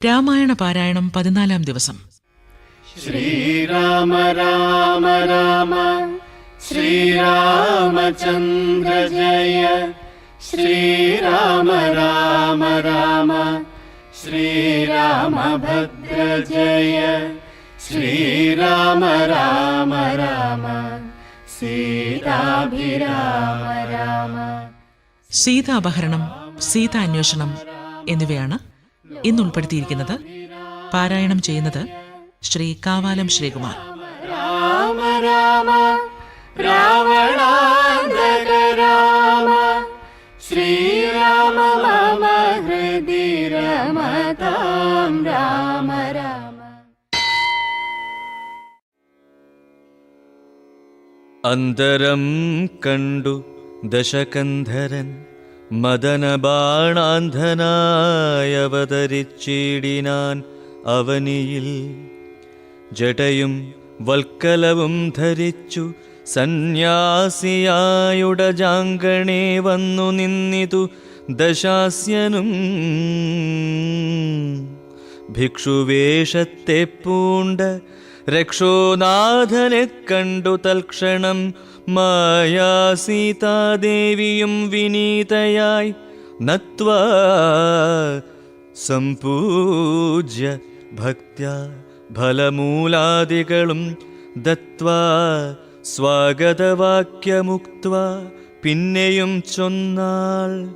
രാമായണ പാരായണം പതിനാലാം ദിവസം. ശ്രീരാമ രാമ രാമ ശ്രീരാമചന്ദ്ര ജയ ശ്രീരാമ രാമ രാമ ശ്രീരാമഭദ്ര ജയ ശ്രീരാമ രാമ രാമ സീതാഭിരാമ രാമ. സീതാപഹരണം സീതാന്വേഷണം എന്നിവയാണ് ഇന്ന് ഉൾപ്പെടുത്തിയിരിക്കുന്നത് പാരായണം ചെയ്യുന്നത് ശ്രീ കാവാലം ശ്രീകുമാർ. രാമ രാമ രാവണാന്തക രാമ ശ്രീരാമ മമ ഹൃദി രമതാം രാമ രാമ. അന്തരം കണ്ടു ദശകന്ധരൻ മദനബാണാന്ധനായവതരിച്ചിടിനാൻ അവനിയിൽ. ജടയും വൽക്കലവും ധരിച്ചു സന്യാസിയായുട ജാങ്കണേ വന്നു നിന്നിതു ദശാസ്യനും. ഭിക്ഷുവേഷത്തെ പൂണ്ട രക്ഷോനാഥനെ കണ്ടു തൽക്ഷണം മായാ സീതാദേവിയും വിനീതയായി നത്വ സംപൂജ്യ ഭക്ത്യ ഫലമൂലാദികളും ദത്വാ സ്വാഗതവാക്യമുക്ത പിന്നെയും ചൊന്നാൾ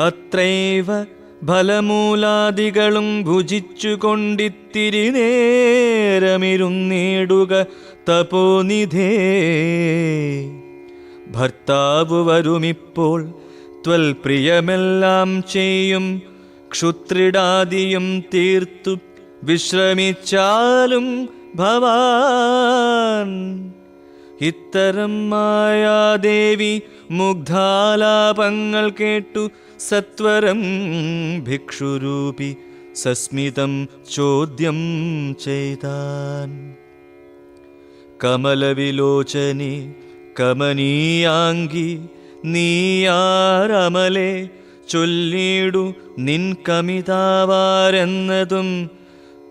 അത്രൈവ ഫലമൂലാദികളും ഭുജിച്ചുകൊണ്ടിത്തിരി നേരമിരുന്നേടുക തപോനിധേ ഭർത്താവ് വരുമിപ്പോൾ ത്വൽ പ്രിയമെല്ലാം ചെയ്യും. ക്ഷുത്രിടാദിയും തീർത്തു വിശ്രമിച്ചാലും ഭവാൻ. ഇത്തരം മായാദേവി മുഗ്ധാലാപങ്ങൾ കേട്ടു സത്വരം ഭിക്ഷുരൂപി സസ്മിതം ചോദ്യം ചെയ്താൻ. കമലവിലോചനി കമനീയാങ്കി നീയാരമലെ ചൊല്ലിടു നിൻ കമിതാവാരെന്നതും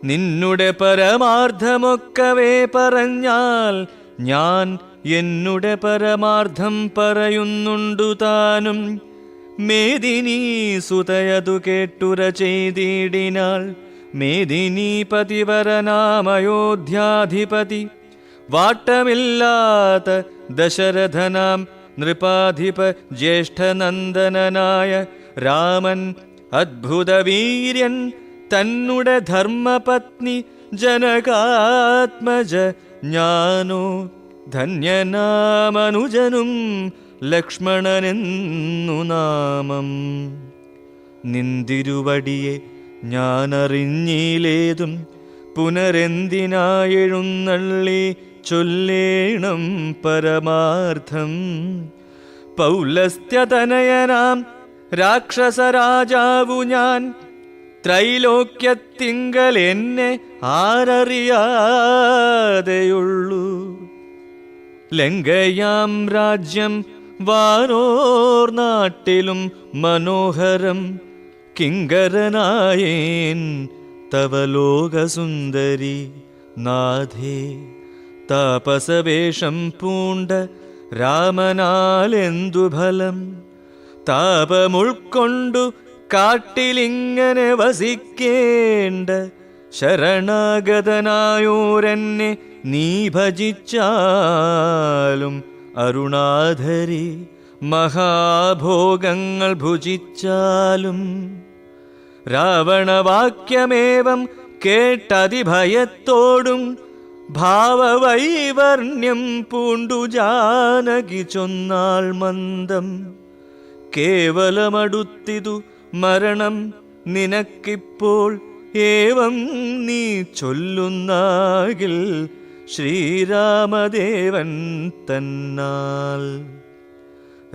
നിന്നുടെ പരമാർത്ഥമൊക്കവേ പറഞ്ഞാൽ ഞാൻ എന്നുടെ പരമാർത്ഥം പറയുന്നുണ്ടു താനും. മേദിനി സുതയതു കേട്ടുര ചെയ്തിടിനാൾ മേദിനി പതിവരനാമയോധ്യാധിപതി. വാട്ടമില്ലാത്ത ദശരഥനാം നൃപാധിപ ജ്യേഷ്ഠനന്ദനനായ രാമൻ അദ്ഭുതവീര്യൻ തന്നുടെ ധർമ്മപത്നി ജനകാത്മജ ഞാനോ ധന്യനാമനുജനും ലക്ഷ്മണനെന്നു നാമം. നിന്തിരുവടിയെ ഞാനറിഞ്ഞിലേതും പുനരെന്തിനായെഴുന്നള്ളി ചൊല്ലേണം പരമാർത്ഥം. പൗലസ്ത്യതനയനാം രാക്ഷസരാജാവു ഞാൻ. ത്രൈലോക്യത്തിങ്കൽ എന്നെ ആരറിയാതെയുള്ളൂ. ലങ്കയാം രാജ്യം വാനോർ നാട്ടിലും മനോഹരം. കിങ്കരനായേൻ തവ ലോകസുന്ദരി നാഥേ. താപസവേഷം പൂണ്ട രാമനാലെന്തു ഫലം? താപമുൾക്കൊണ്ടു കാട്ടിലിങ്ങനെ വസിക്കേണ്ട ശരണാഗതനായോരെന്നെ നീ ഭജിച്ചാലും അരുണാധരി മഹാഭോഗങ്ങൾ ഭുജിച്ചാലും. രാവണവാക്യമേവം കേട്ടതിഭയത്തോടും ഭാവവൈവർണ്യം പൂണ്ടു ജാനകി ചൊന്നാൾ മന്ദം. കേവലമടുത്തിതു മരണം നിനക്കിപ്പോൾ ഏവം നീ ചൊല്ലുന്നാകിൽ ശ്രീരാമദേവൻ തന്നാൽ.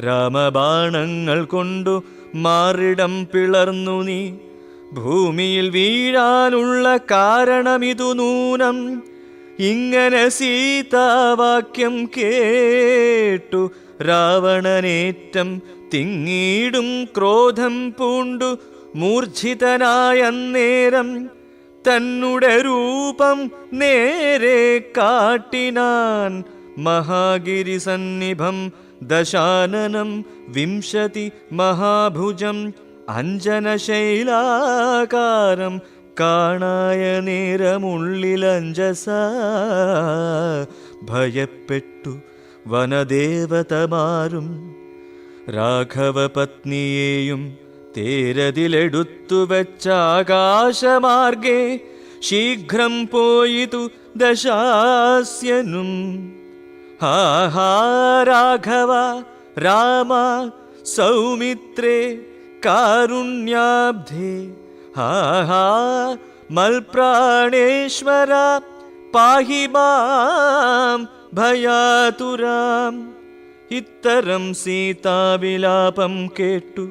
രാമബാണങ്ങൾ കൊണ്ടു മാറിടം പിളർന്നു നീ. ഭൂമിയിൽ വീഴാനുള്ള കാരണമിതു നൂനം. ഇങ്ങനെ സീതാവാക്യം കേട്ടു. രാവണനേറ്റം തിങ്ങീടും ക്രോധം പൂണ്ടു. മൂർജിതനായ നേരം തന്നുടെ രൂപം നേരെ കാട്ടിനാൻ മഹാഗിരി സന്നിഭം ദശാനനം വിംശതി മഹാഭുജം അഞ്ജനശൈലാകാരം കാണായ നേരമുള്ളിലഞ്ജസ ഭയപ്പെട്ടു വനദേവതമാരും രാഘവപത്നിയെയും തേരതിലെടുത്തു വെച്ച ആകാശമാർഗേ ശീഘ്രം പോയിതു ദശാസ്യനും. ഹാഹാ രാഘവ രാമ സൗമിത്രേ കാരുണ്യാബ്ധേ. മൽപ്രാണേശ്വര പാഹി മാം ഭയാതുരാം ഇത്തരം സീതാവിലാപം കേട്ടു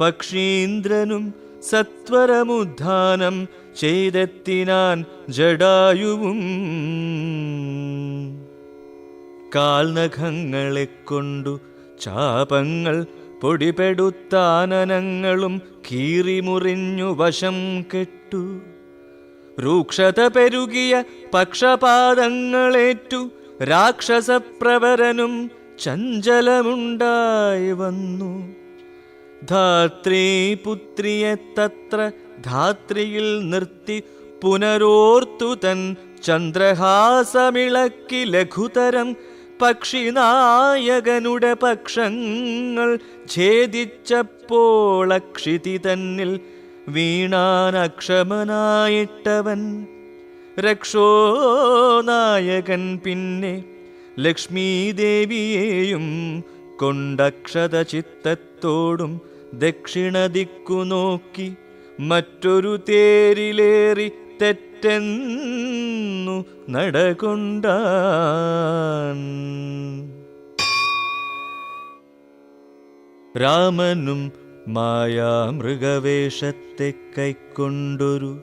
പക്ഷീന്ദ്രനും സത്വരമുദ്ധാനം ചെയ്തെത്തിനാൻ ജടായുവും കാൽനഖങ്ങളെ കൊണ്ടു ചാപങ്ങൾ പൊടിപെടുത്താനനങ്ങളും കീറിമുറിഞ്ഞു വശം കെട്ടു. രൂക്ഷത പെരുകിയ പക്ഷപാതങ്ങളേറ്റു. രാക്ഷസപ്രവരനും ചഞ്ചലമുണ്ടായി വന്നു. ധാത്രീ പുത്രിയെ തത്ര ധാത്രിയിൽ നിർത്തി പുനരോർത്തു തൻ ചന്ദ്രഹാസമിളക്കി ലഘുതരം പക്ഷിനായകനുടെ പക്ഷങ്ങൾ ഛേദിച്ചപ്പോൾ അക്ഷിതി തന്നിൽ വീണാൻ അക്ഷമനായിട്ടവൻ. രക്ഷോ നായകൻ പിന്നെ ലക്ഷ്മീദേവിയെയും കൊണ്ടക്ഷത ചിത്തത്തോടും ദക്ഷിണ ദിക്കു നോക്കി മറ്റൊരു തേരിലേറി തെറ്റെന്നു നടകൊണ്ടാൻ. രാമനും മായാമൃഗവേഷത്തെ കൈക്കൊണ്ടൊരു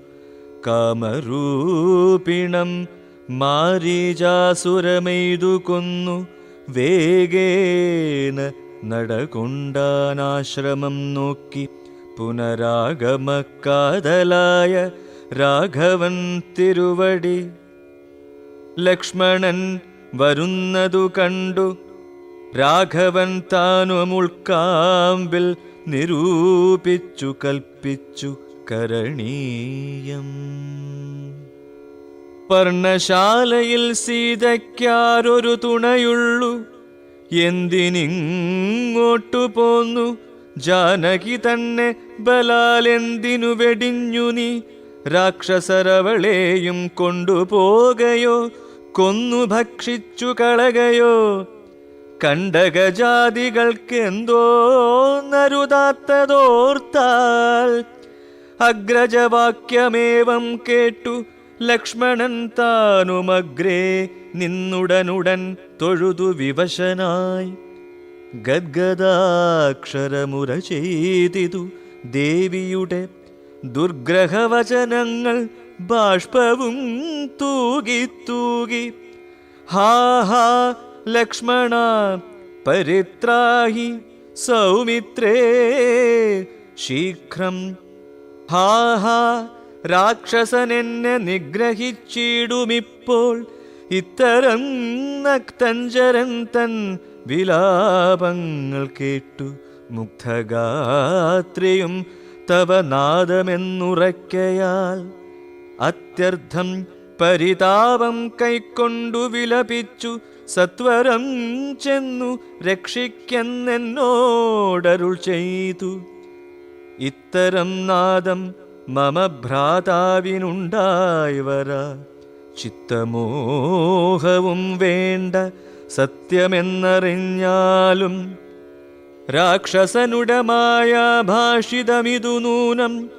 കാമരൂപിണം മാരീചാസുരമെയ്തു കൊന്നു. വേഗേന നടകൊണ്ടാനാശ്രമം നോക്കി പുനരാഗമക്കാതലായ രാഘവൻ തിരുവടി. ലക്ഷ്മണൻ വരുന്നതു കണ്ടു. രാഘവൻ താനുമുൾക്കാമ്പിൽ നിരൂപിച്ചു കൽപ്പിച്ചു കരണീയം. പർണശാലയിൽ സീതയ്ക്കാരൊരു തുണയുള്ളു. എന്തിനിങ്ങോട്ടു പോന്നു? ജാനകി തന്നെ ബലാലെന്തിനു വെടിഞ്ഞു നീ? രാക്ഷസരവളെയും കൊണ്ടുപോകയോ കൊന്നു ഭക്ഷിച്ചു കളകയോ. കണ്ടകജാതികൾക്കെന്തോ നരുതാത്തതോർത്താൽ അഗ്രജവാക്യമേവം കേട്ടു ലക്ഷ്മണൻ താനുമഗ്രേ നിന്നുടനുടൻ തൊഴുതു വിവശനായി. ഗദ്ഗദാക്ഷരമുര ചെയ്തിതു ദേവിയുടെ ദുർഗ്രഹവചനങ്ങൾ ബാഷ്പവും തൂകി തൂകി. ഹാ ഹാ ലക്ഷ്മണ പരിത്രാഹി സൗമിത്രേ ശീഘ്രം. ഹാ ഹാ രാക്ഷസനെന്നെ നിഗ്രഹിച്ചിടുമിപ്പോൾ ഇത്തരം നക്തഞ്ചരൻ തൻ വിലാപങ്ങൾ കേട്ടു. മുഗ്ധഗാത്രിയും തവ അത്യർത്ഥം പരിതാപം കൈക്കൊണ്ടു വിലപിച്ചു സത്വരം ചെന്നു രക്ഷിക്കെന്നെന്നോടരുൾ ചെയ്തു. ഇത്തരം നാദം മമ ഭ്രാതാവിനുണ്ടായി വരാ ചിത്തമോഹവും വേണ്ട സത്യമെന്നറിഞ്ഞാലും രാക്ഷസനുടമായ ഭാഷിതമിതു നൂനം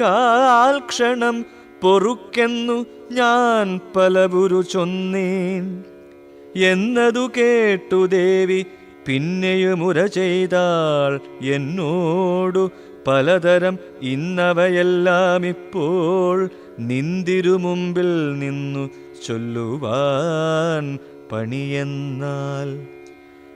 കാൽക്ഷണം പൊറുക്കെന്നു ഞാൻ പലപുരു ചൊന്നേൻ. എന്നതു കേട്ടു ദേവി പിന്നെയുമുര ചെയ്താൾ എന്നോടു പലതരം ഇന്നവയെല്ലാം ഇപ്പോൾ നിന്തിരു മുമ്പിൽ നിന്നു ചൊല്ലുവാൻ പണിയെന്നാൽ.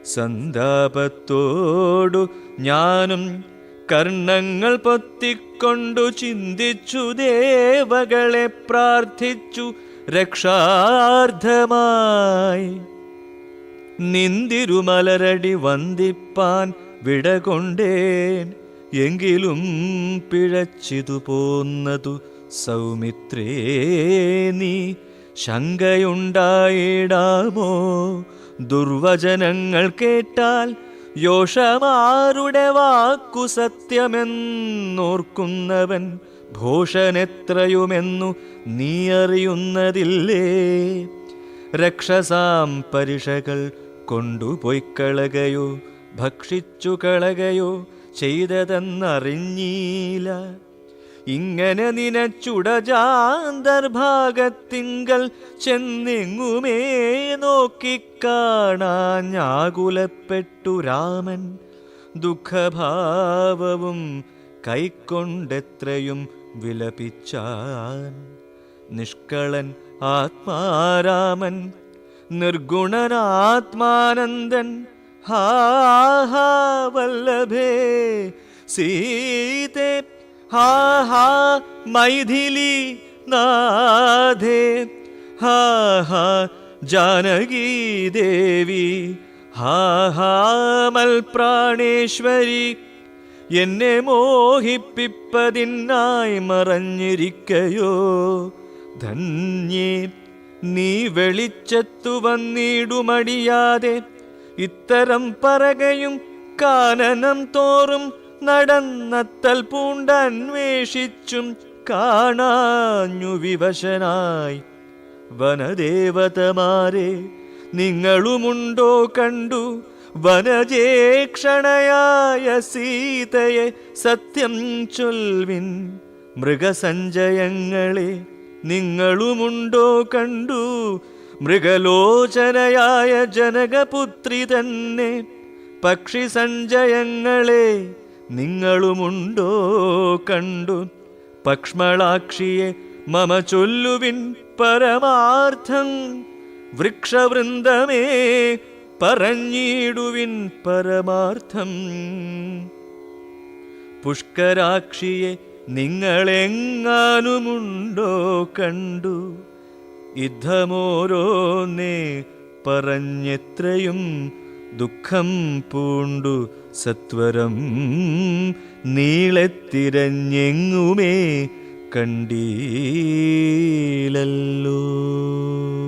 സന്താപത്തോടു ഞാനും കർണങ്ങൾ പൊത്തിക്കൊണ്ടു ചിന്തിച്ചു ദേവകളെ പ്രാർത്ഥിച്ചു രക്ഷാർത്ഥമായി നിന്തിരുമലരടി വന്ദിപ്പാൻ വിടകൊണ്ടേൻ എങ്കിലും പിഴച്ചിതു പോന്നതു സൗമിത്രേ നീ. ശങ്കയുണ്ടായിടാമോ ദുർവചനങ്ങൾ കേട്ടാൽ യോഷമാരുടെ വാക്കു സത്യമെന്നോർക്കുന്നവൻ ഭൂഷണെത്രയുമെന്നു നീ അറിയുന്നതില്ലേ രക്ഷസാം പരിഷകൾ കൊണ്ടുപോയിക്കളകയോ ഭക്ഷിച്ചു കളകയോ ചെയ്തതെന്നറിഞ്ഞീല. ഇങ്ങനെ നിനച്ചുടജാന്തർഭാഗത്തിങ്കൽ ചെന്നെങ്ങുമേ നോക്കിക്കാണാഞ്ഞാകുലപ്പെട്ടു രാമൻ. ദുഃഖഭാവവും കൈക്കൊണ്ടെത്രയും വിലപിച്ചാൻ. നിഷ്കളൻ ആത്മാരാമൻ നിർഗുണനാത്മാനന്ദൻ. ഹാ വല്ലഭേ സീതേ ഹാ ഹാ മൈഥിലി നാഥേ. ഹാ ഹാ ജാനകീ ദേവി. ഹാ ഹാ മൽപ്രാണേശ്വരി. എന്നെ മോഹിപ്പിപ്പതിനായി മറഞ്ഞിരിക്കയോ. ധന്യേ നീ വെളിച്ചത്തു വന്നിടുമടിയാതെ. ഇത്തരം പറകയും കാനനം തോറും നടന്നത്തൽ പൂണ്ടന്വേഷിച്ചും കാണാഞ്ഞു വിവശനായി. വനദേവതമാരെ നിങ്ങളുമുണ്ടോ കണ്ടു? വനജേക്ഷണയായ സീതയെ സത്യം ചൊൽവിൻ മൃഗസഞ്ചയങ്ങളെ നിങ്ങളുമുണ്ടോ കണ്ടു? മൃഗലോചനയായ ജനകപുത്രി തന്നെ പക്ഷി സഞ്ചയങ്ങളെ നിങ്ങളുമുണ്ടോ കണ്ടു? പക്ഷ്മളാക്ഷിയെ മമ ചൊല്ലുവിൻ പരമാർത്ഥം. വൃക്ഷവൃന്ദമേ പറഞ്ഞിടുവിൻ പരമാർത്ഥം. പുഷ്കരാക്ഷിയെ നിങ്ങളെങ്ങാനുമുണ്ടോ കണ്ടു? യുദ്ധമോരോന്നേ പറഞ്ഞെത്രയും ദുഃഖം പൂണ്ടു സത്വരം. നീളത്തിരഞ്ഞെങ്ങുമേ കണ്ടീലല്ലോ.